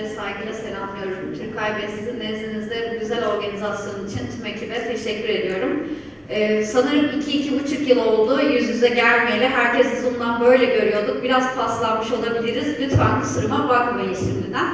Sizleri saygıyla selamlıyorum. Türkay Bey sizin nezdinizde bu güzel organizasyon için tüm ekibe teşekkür ediyorum. Ee, sanırım iki, iki buçuk yıl oldu yüz yüze gelmeyeli. Herkesi Zoom'dan böyle görüyorduk. Biraz paslanmış olabiliriz. Lütfen kusuruma bakmayın şimdiden.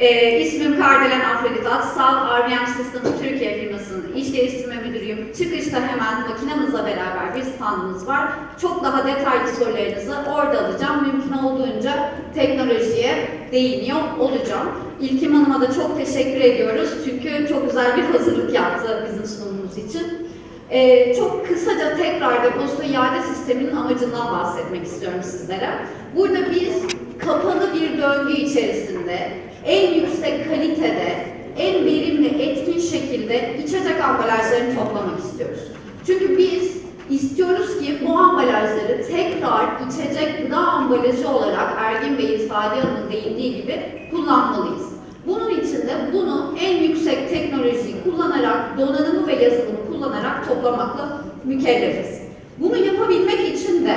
Ee, ismim Kardelen Afrodit Atsal, RBM Systems Türkiye firmasının iş geliştirme müdürüyüm. Çıkışta hemen makinamızla beraber bir standımız var. Çok daha detaylı sorularınızı orada alacağım. Mümkün olduğunca teknolojiye değiniyor olacağım. İlkim Hanım'a da çok teşekkür ediyoruz. Çünkü çok güzel bir hazırlık yaptı bizim sunumumuz için. Ee, çok kısaca tekrar depozito iade sisteminin amacından bahsetmek istiyorum sizlere. Burada biz kapalı bir döngü içerisinde en yüksek kalitede, en verimli, etkin şekilde içecek ambalajlarını toplamak istiyoruz. Çünkü biz istiyoruz ki bu ambalajları tekrar içecek gıda ambalajı olarak Ergin Bey'in, Sadi Hanım'ın değindiği gibi kullanmalıyız. Bunun için de bunu en yüksek teknolojiyi kullanarak, donanımı ve yazılımı kullanarak toplamakla mükellefiz. Bunu yapabilmek için de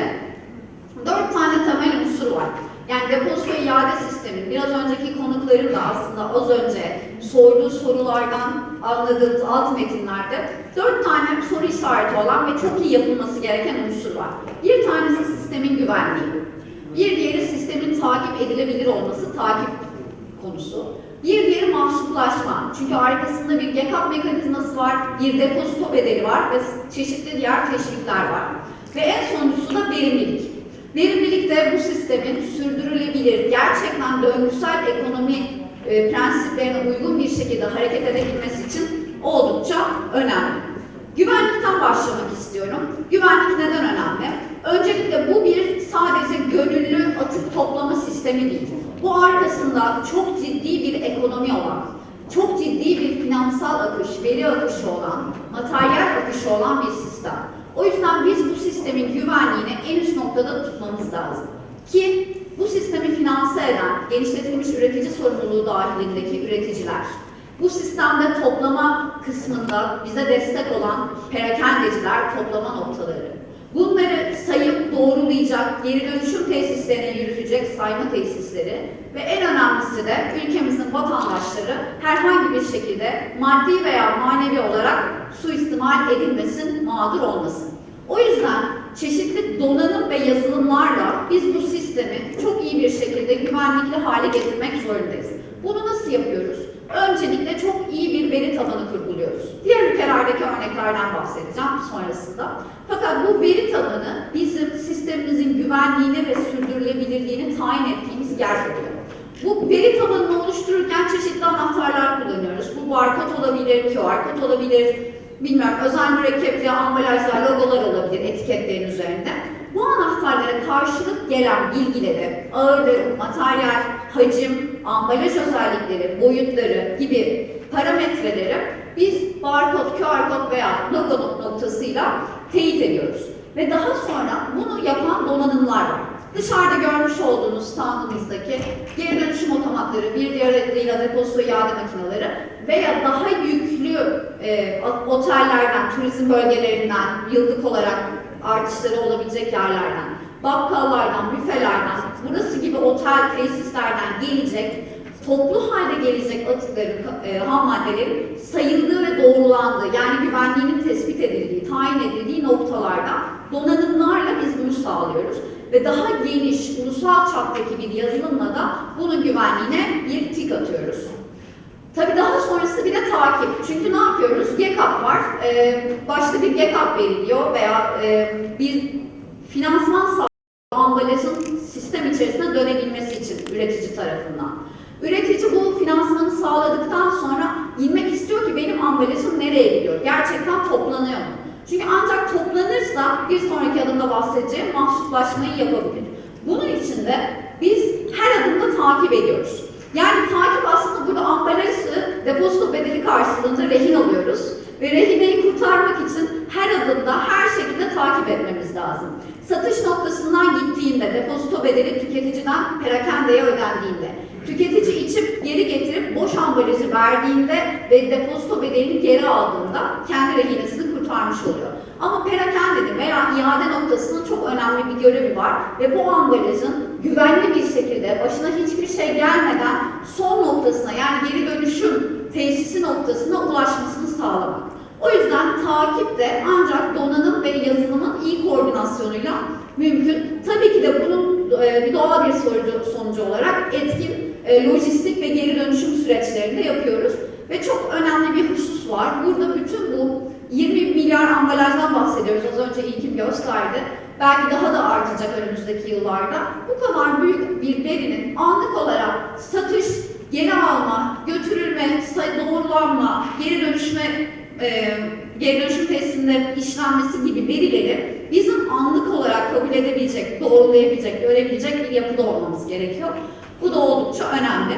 dört tane temel unsur var. Yani depozito iade sistemi, biraz önceki konukların da aslında az önce sorduğu sorulardan anladığımız alt metinlerde dört tane soru işareti olan ve çok iyi yapılması gereken unsur var. Bir tanesi sistemin güvenliği. Bir diğeri sistemin takip edilebilir olması, takip konusu. Bir diğeri mahsuplaşma. Çünkü arkasında bir GACAP mekanizması var, bir depozito bedeli var ve çeşitli diğer teşvikler var. Ve en sonuncusu da verimlilik. Verimlilik de bu sistemin sürdürülebilir, gerçekten döngüsel ekonomi e, prensiplerine uygun bir şekilde hareket edebilmesi için oldukça önemli. Güvenlikten başlamak istiyorum. Güvenlik neden önemli? Öncelikle bu bir sadece gönüllü atık toplama sistemi değil. Bu arkasında çok ciddi bir ekonomi olan, çok ciddi bir finansal akış, veri akışı olan, materyal akışı olan bir sistem. O yüzden biz bu sistemin güvenliğini en üst noktada tutmamız lazım. Ki bu sistemi finanse eden, genişletilmiş üretici sorumluluğu dahilindeki üreticiler, bu sistemde toplama kısmında bize destek olan perakendeciler, toplama noktaları, bunları sayıp doğrulayacak, geri dönüşüm tesislerine yürütecek sayma tesisleri ve en önemlisi de ülkemizin vatandaşları herhangi bir şekilde maddi veya manevi olarak suistimal edilmesin, mağdur olmasın. O yüzden çeşitli donanım ve yazılımlarla biz bu sistemi çok iyi bir şekilde güvenlikli hale getirmek zorundayız. Bunu nasıl yapıyoruz? Öncelikle çok veri tabanı kurguluyoruz. Diğer ülkelerdeki örneklerden bahsedeceğim sonrasında. Fakat bu veri tabanı bizim sistemimizin güvenliğini ve sürdürülebilirliğini tayin ettiğimiz yer oluyor. Bu veri tabanını oluştururken çeşitli anahtarlar kullanıyoruz. Bu barkod olabilir, QR kod olabilir, bilmiyorum özel mürekkepli ambalajlar, logolar olabilir etiketlerin üzerinde. Bu anahtarlara karşılık gelen bilgileri, ağırlığı, materyal, hacim, ambalaj özellikleri, boyutları gibi parametreleri biz barkod, QR kod veya logo noktasıyla teyit ediyoruz. Ve daha sonra bunu yapan donanımlar var. Dışarıda görmüş olduğunuz standımızdaki geri dönüşüm otomatları, bir diğer adıyla depozito iade makineleri veya daha yüklü e, otellerden, turizm bölgelerinden yıllık olarak artışları olabilecek yerlerden, bakkallardan, büfelerden, burası gibi otel tesislerden gelecek, toplu halde gelecek atıkların, e, ham maddelerin sayıldığı ve doğrulandığı, yani güvenliğinin tespit edildiği, tayin edildiği noktalarda donanımlarla biz bunu sağlıyoruz. Ve daha geniş, ulusal çaptaki bir yazılımla da bunun güvenliğine bir tik atıyoruz. Tabii daha sonrası bir de takip. Çünkü ne yapıyoruz? GECAP var. Ee, başta bir GECAP veriliyor veya e, bir finansman sağlıyor ambalajın sistem içerisine dönebilmesi için üretici tarafından. Üretici bu finansmanı sağladıktan sonra bilmek istiyor ki benim ambalajım nereye gidiyor? Gerçekten toplanıyor? Çünkü ancak toplanırsa bir sonraki adımda bahsedeceğim mahsuplaşmayı yapabilir. Bunun için de biz her adımda takip ediyoruz. Yani takip aslında burada ambalajı depozito bedeli karşılığında rehin alıyoruz. Ve rehineyi kurtarmak için her adımda her şekilde takip etmemiz lazım. Satış noktasından gittiğinde depozito bedeli tüketiciden perakendeye ödendiğinde, tüketici içip geri getirip boş ambalajı verdiğinde ve depozito bedelini geri aldığında kendi rehinesini kurtarmış oluyor. Ama perakendede veya iade noktasının çok önemli bir görevi var ve bu ambalajın güvenli bir şekilde başına hiçbir şey gelmeden son noktasına yani geri dönüşüm tesisi noktasına ulaşmasını sağlamak. O yüzden takip de ancak donanım ve yazılımın iyi koordinasyonuyla mümkün. Tabii ki de bunun e, doğal bir sonucu olarak etkin e, lojistik ve geri dönüşüm süreçlerini de yapıyoruz. Ve çok önemli bir husus var. Burada bütün bu 20 milyar ambalajdan bahsediyoruz. Az önce İlkim gösterdi. Belki daha da artacak önümüzdeki yıllarda. Bu kadar büyük bir verinin anlık olarak satış, geri alma, götürülme, doğrulanma, geri dönüşme, e, geri dönüşüm tesisinde işlenmesi gibi verileri bizim anlık olarak kabul edebilecek, doğrulayabilecek, görebilecek bir yapıda olmamız gerekiyor. Bu da oldukça önemli.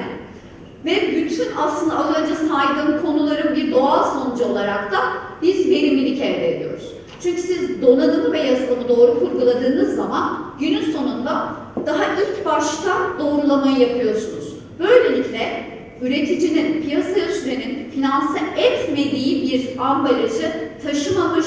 Ve bütün aslında az önce saydığım konuların bir doğal sonucu olarak da biz verimlilik elde ediyoruz. Çünkü siz donanımı ve yazılımı doğru kurguladığınız zaman günün sonunda daha ilk başta doğrulamayı yapıyorsunuz. Böylelikle üreticinin, piyasaya sürenin finanse etmediği bir ambalajı taşımamış,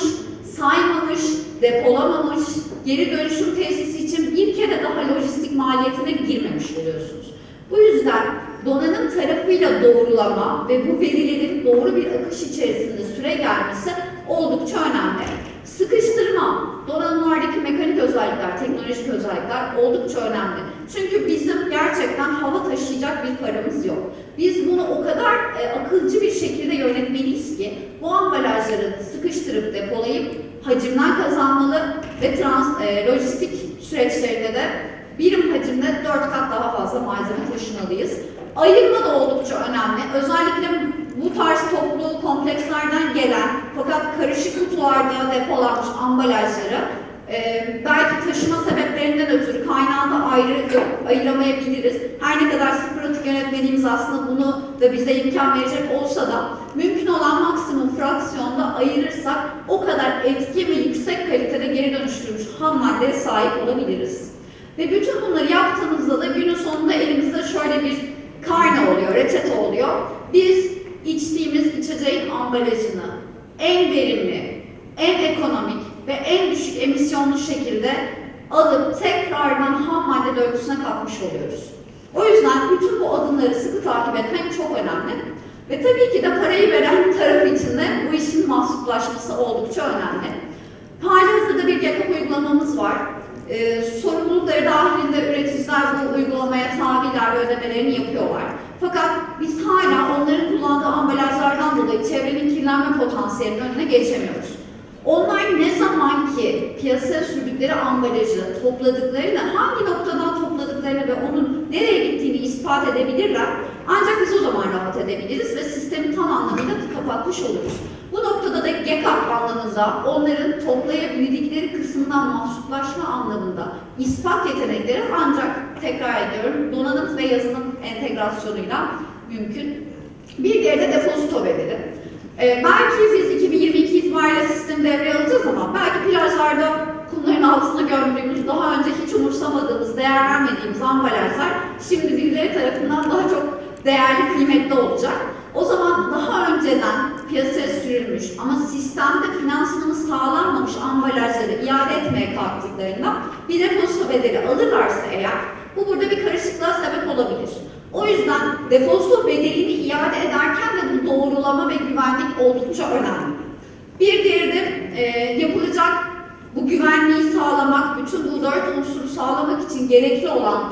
saymamış, depolamamış, geri dönüşüm tesisi için bir kere daha lojistik maliyetine girmemiş oluyorsunuz. Bu yüzden donanım tarafıyla doğrulama ve bu verilerin doğru bir akış içerisinde süre gelmesi oldukça önemli. Sıkıştırma, donanımlardaki mekanik özellikler, teknolojik özellikler oldukça önemli. Çünkü bizim gerçekten hava taşıyacak bir paramız yok. Biz bunu o kadar e, akılcı bir şekilde yönetmeliyiz ki bu ambalajları sıkıştırıp depolayıp hacimden kazanmalı ve trans, e, lojistik süreçlerinde de birim hacimde 4 kat daha fazla malzeme taşımalıyız. Ayırma da oldukça önemli. Özellikle bu tarz toplu komplekslerden gelen fakat karışık kutularda depolanmış ambalajları e, belki taşıma sebeplerinden ötürü kaynağında ayrı ayıramayabiliriz. Her ne kadar sıfır atık yönetmeliğimiz aslında bunu da bize imkan verecek olsa da mümkün olan maksimum fraksiyonda ayırırsak o kadar etki ve yüksek kalitede geri dönüştürülmüş ham maddeye sahip olabiliriz. Ve bütün bunları yaptığımızda da günün sonunda elimizde şöyle bir karne oluyor, reçete oluyor. Biz içtiğimiz içeceğin ambalajını en verimli, en ekonomik ve en düşük emisyonlu şekilde alıp tekrardan ham madde döngüsüne katmış oluyoruz. O yüzden bütün bu adımları sıkı takip etmek çok önemli. Ve tabii ki de parayı veren taraf için de bu işin mahsuplaşması oldukça önemli. Halihazırda bir GACAP uygulamamız var. Ee, sorumlulukları dahilinde üreticiler bu uygulamaya tabiler ve ödemelerini yapıyorlar. Fakat biz hala onların kullandığı ambalajlardan dolayı çevrenin kirlenme potansiyelinin önüne geçemiyoruz. Onlar ne zaman ki piyasaya sürdükleri ambalajı topladıklarını, hangi noktadan topladıklarını ve onun nereye gittiğini ispat edebilirler, ancak biz o zaman rahat edebiliriz ve sistemi tam anlamıyla kapatmış oluruz. Bu noktada da GECAP anlamında onların toplayabildikleri kısımdan mahsuplaşma anlamında ispat yetenekleri ancak tekrar ediyorum donanım ve yazılım entegrasyonuyla mümkün. Bir diğeri de depozito bedeli. Ee, belki biz 2022 itibariyle sistemi devreye alacağız ama belki plajlarda kumların altına gömdüğümüz, daha önce hiç umursamadığımız, değer vermediğimiz ambalajlar şimdi birileri tarafından daha çok değerli, kıymetli olacak. O zaman daha önceden piyasaya sürülmüş ama sistemde finansmanı sağlanmamış ambalajları iade etmeye kalktıklarında bir depozito bedeli alırlarsa eğer bu burada bir karışıklığa sebep olabilir. O yüzden depozito bedelini iade ederken de bu doğrulama ve güvenlik oldukça önemli. Bir diğeri de e, yapılacak bu güvenliği sağlamak, bütün bu dört unsuru sağlamak için gerekli olan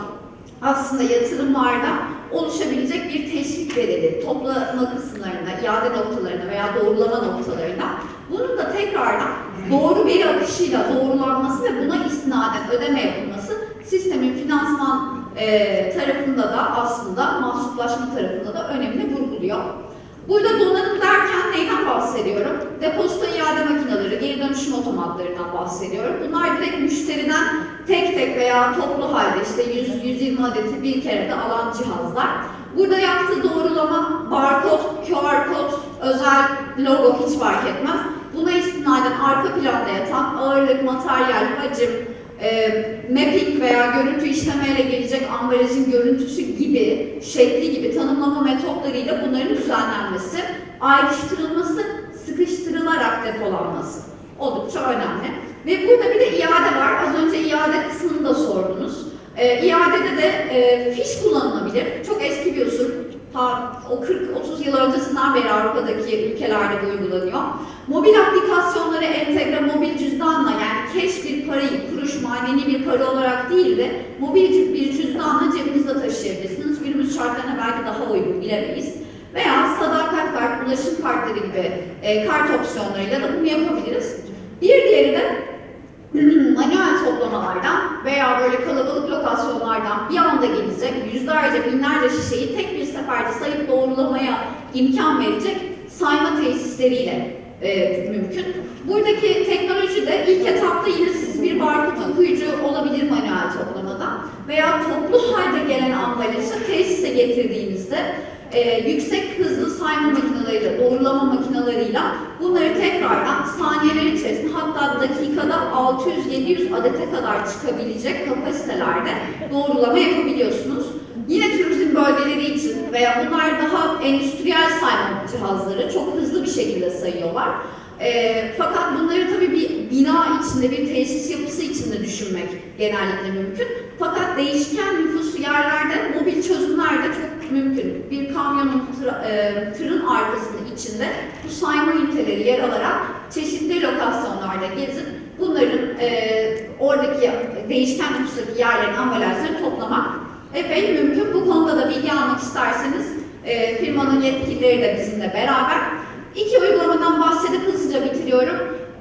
aslında yatırımlarda oluşabilecek bir teşvik bedeli toplama kısımlarında, iade noktalarında veya doğrulama noktalarında bunun da tekrardan doğru veri akışıyla doğrulanması ve buna istinaden ödeme yapılması sistemin finansman e, tarafında da aslında mahsuplaşma tarafında da önemli vurguluyor. Burada donanım derken neyden bahsediyorum? Depozito iade makineleri, geri dönüşüm otomatlarından bahsediyorum. Bunlar direkt müşteriden tek tek veya toplu halde işte 100-120 adeti bir kere de alan cihazlar. Burada yaptığı doğrulama, barkod, QR kod, özel logo hiç fark etmez. Buna istinaden arka planda yatan ağırlık, materyal, hacim, e, mapping veya görüntü işlemeyle gelecek ambalajın görüntüsü gibi, şekli gibi tanımlama metotlarıyla bunların düzenlenmesi, ayrıştırılması, sıkıştırılarak depolanması oldukça önemli. Ve burada bir de iade var. Az önce iade kısmını da sordunuz. E, iadede de e, fiş kullanılabilir. Çok eski bir usul. Ta o 40-30 yıl öncesinden beri Avrupa'daki ülkelerde uygulanıyor. Mobil aplikasyonlara entegre mobil cüzdanla yani keş bir parayı, kuruş manevi bir para olarak değil de mobil bir cebinizde taşıyabilirsiniz. Günümüz şartlarına belki daha uygun bilemeyiz. Veya sadakat kart, ulaşım kartları gibi e, kart opsiyonlarıyla da bunu yapabiliriz. Bir diğeri de manuel toplamalardan veya böyle kalabalık lokasyonlardan bir anda gelecek yüzlerce binlerce şişeyi tek bir seferde sayıp doğrulamaya imkan verecek sayma tesisleriyle e, mümkün. Buradaki teknoloji de ilk etapta yine siz bir barkod okuyucu olabilir manuel toplamada veya toplu halde gelen ambalajı tesise getirdiğinizde e, yüksek hızlı sayma makineleriyle, doğrulama makinalarıyla bunları tekrardan saniyeler içerisinde hatta dakikada 600-700 adete kadar çıkabilecek kapasitelerde doğrulama yapabiliyorsunuz. Yine turizm bölgeleri için veya bunlar daha endüstriyel sayma cihazları çok hızlı bir şekilde sayıyorlar. E, fakat bunları tabii bir bina içinde, bir tesis yapısı içinde düşünmek genellikle mümkün. Fakat değişken nüfuslu yerlerde mobil çözümler de çok mümkün. Bir kamyonun, tır- e, tırın arkasının içinde bu sayma üniteleri yer alarak çeşitli lokasyonlarda gezip bunların e, oradaki değişken nüfustaki yerlerin ambalajlarını toplamak epey mümkün. Bu konuda da bilgi almak isterseniz e, firmanın yetkilileri de bizimle beraber. İki uygulamadan bahsedip hızlıca bitiriyorum.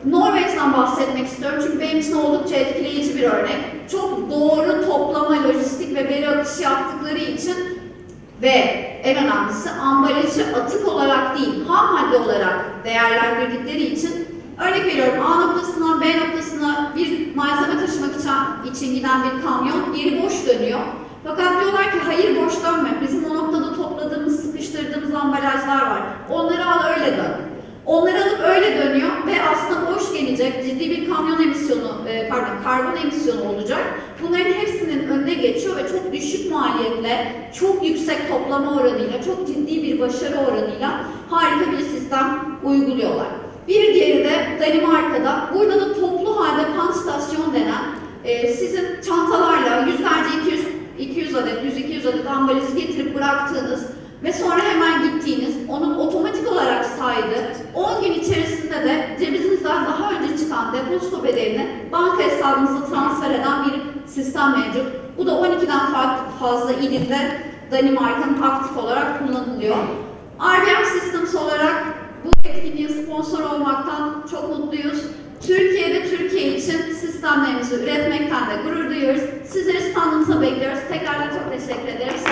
Norveç'ten bahsetmek istiyorum çünkü benim için oldukça etkileyici bir örnek. Çok doğru toplama, lojistik ve veri akışı yaptıkları için ve en önemlisi ambalajı atık olarak değil, ham madde olarak değerlendirdikleri için örnek veriyorum A noktasından B noktasına bir malzeme taşımak için giden bir kamyon geri boş dönüyor. Fakat diyorlar ki hayır boş dönme. Bizim o noktada topladığımız, sıkıştırdığımız ambalajlar var. Onları al öyle dön. Onları alıp öyle dönüyor ve aslında boş gelecek ciddi bir kamyon emisyonu, e, pardon karbon emisyonu olacak. Bunların hepsinin önüne geçiyor ve çok düşük maliyetle, çok yüksek toplama oranıyla, çok ciddi bir başarı oranıyla harika bir sistem uyguluyorlar. Bir diğeri de Danimarka'da. Burada da toplu halde panstasyon denen e, sizin çantalarla yüzlerce 200 200 adet, 100-200 adet ambalajı getirip bıraktığınız ve sonra hemen gittiğiniz, onun otomatik olarak saydığı 10 gün içerisinde de cebinizden daha önce çıkan depozito bedelini banka hesabınıza transfer eden bir sistem mevcut. Bu da 12'den fa- fazla ilinde Danimarka'nın aktif olarak kullanılıyor. RBM Systems olarak bu etkinliğe sponsor olmaktan çok mutluyuz. Türkiye'de Türkiye için sistemlerimizi üretmekten de gurur duyuyoruz. Sizleri standımıza bekliyoruz. Tekrardan çok teşekkür ederim.